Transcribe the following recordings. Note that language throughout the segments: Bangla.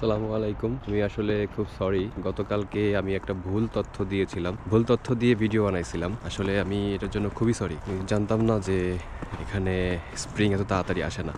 সালামু আলাইকুম। আমি আসলে খুব সরি গতকালকে আমি একটা ভুল তথ্য দিয়েছিলাম। ভুল তথ্য দিয়ে ভিডিও বানাইছিলাম। আসলে আমি এটার জন্য খুবই সরি জানতাম না যে এখানে স্প্রিং এত তাড়াতাড়ি আসে না।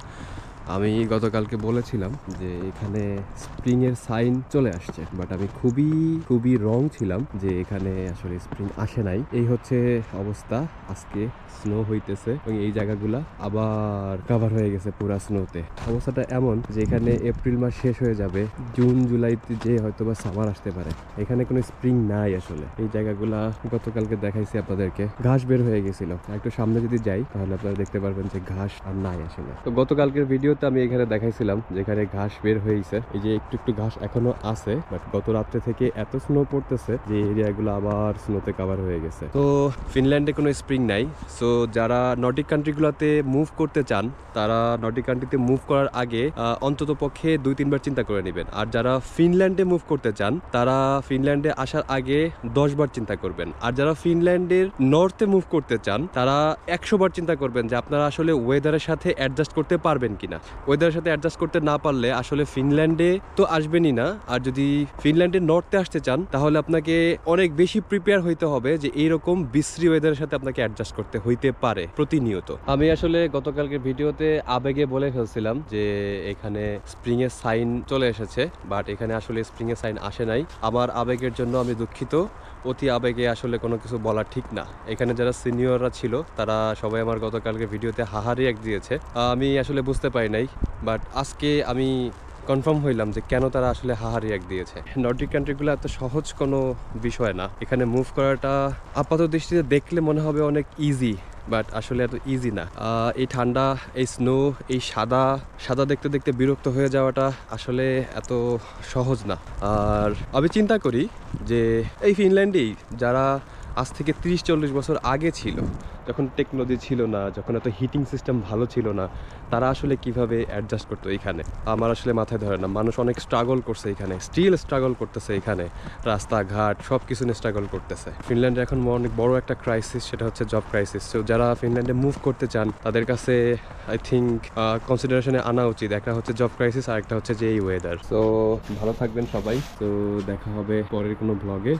আমি গতকালকে বলেছিলাম যে এখানে স্প্রিং এর সাইন চলে আসছে বাট আমি খুবই খুবই রং ছিলাম যে এখানে আসলে স্প্রিং আসে নাই। এই হচ্ছে অবস্থা, আজকে স্নো হইতেছে এবং এই জায়গাগুলা আবার কাভার হয়ে গেছে পুরা স্নোতে অবস্থাটা এমন যে এখানে এপ্রিল মাস শেষ হয়ে যাবে, জুন, জুলাইতে যে হয়তো বা সামার আসতে পারে। এখানে কোনো স্প্রিং নাই আসলে। এই জায়গাগুলা গতকালকে দেখাইছি আপনাদেরকে। ঘাস বের হয়ে গেছিল। একটু সামনে যদি যাই, তাহলে আপনারা দেখতে পারবেন যে ঘাস আর নাই আসলে। তো গতকালকের ভিডিওতে আমি এখানে দেখাইছিলাম, যেখানে ঘাস বের হয়েছে। এই যে একটু একটু ঘাস এখনও আছে বাট গত রাত্রে থেকে এত স্নো পড়তেছে যে এরিয়াগুলো আবার স্নোতে কভার হয়ে গেছে। তো ফিনল্যান্ডে কোনো স্প্রিং নাই সো যারা নর্ডিক কান্ট্রিগুলোতে মুভ করতে চান, তারা নর্ডিক কান্ট্রিতে মুভ করার আগে অন্তত পক্ষে দুই, তিনবার চিন্তা করে নেবেন। আর যারা ফিনল্যান্ডে মুভ করতে চান, তারা ফিনল্যান্ডে আসার আগে দশ বার চিন্তা করবেন। আর যারা ফিনল্যান্ডের নর্থে মুভ করতে চান, তারা একশো বার চিন্তা করবেন যে আপনারা আসলে ওয়েদারের সাথে অ্যাডজাস্ট করতে পারবেন কিনা। ওয়েদারের সাথে অ্যাডজাস্ট করতে না পারলে আসলে ফিনল্যান্ডে তো আসবেনই না। আর যদি ফিনল্যান্ডের নর্থে আসতে চান, তাহলে আপনাকে অনেক বেশি প্রিপেয়ার হইতে হবে যে এইরকম বিশ্রী ওয়েদারের সাথে আপনাকে অ্যাডজাস্ট করতে হইতে পারে প্রতিনিয়ত। আমি আসলে গতকালকে ভিডিওতে আবেগে বলে ফেলছিলাম যে এখানে স্প্রিং এর সাইন চলে এসেছে বাট এখানে আসলে স্প্রিং এর সাইন আসে নাই। আমার আবেগের জন্য আমি দুঃখিত। অতি আবেগে আসলে কোনো কিছু বলা ঠিক না। এখানে যারা সিনিয়ররা ছিল, তারা সবাই আমার গতকালকে ভিডিওতে হাহারি এক দিয়েছে। আমি আসলে বুঝতে পারি নাই বাট আজকে আমি কনফার্ম হইলাম যে কেন তারা আসলে হাহারি এক দিয়েছে। নর্ডিক কান্ট্রিগুলো এত সহজ কোনো বিষয় না। এখানে মুভ করাটা আপাত দৃষ্টিতে দেখলে মনে হবে অনেক ইজি বাট আসলে এত ইজি না। এই ঠান্ডা, এই স্নো এই সাদা সাদা দেখতে দেখতে বিরক্ত হয়ে যাওয়াটা আসলে এত সহজ না। আর আমি চিন্তা করি যে এই ফিনল্যান্ডেই যারা আজ থেকে তিরিশ, চল্লিশ বছর আগে ছিল। যখন টেকনোলজি ছিল না, যখন এত হিটিং সিস্টেম ভালো ছিল না, তারা আসলে কীভাবে অ্যাডজাস্ট করতো এখানে আমার আসলে মাথায় ধরে না, মানুষ অনেক স্ট্রাগল করছে এখানে স্টিল স্ট্রাগল করতেছে এখানে রাস্তাঘাট সব কিছু নিয়ে স্ট্রাগল করতেছে। ফিনল্যান্ডে এখন অনেক বড় একটা ক্রাইসিস সেটা হচ্ছে জব ক্রাইসিস তো যারা ফিনল্যান্ডে মুভ করতে চান, তাদের কাছে আই থিঙ্ক কনসিডারেশনে আনা উচিত। একটা হচ্ছে জব ক্রাইসিস আর একটা হচ্ছে যে এই ওয়েদার তো ভালো থাকবেন সবাই। তো দেখা হবে পরের কোনো ব্লগে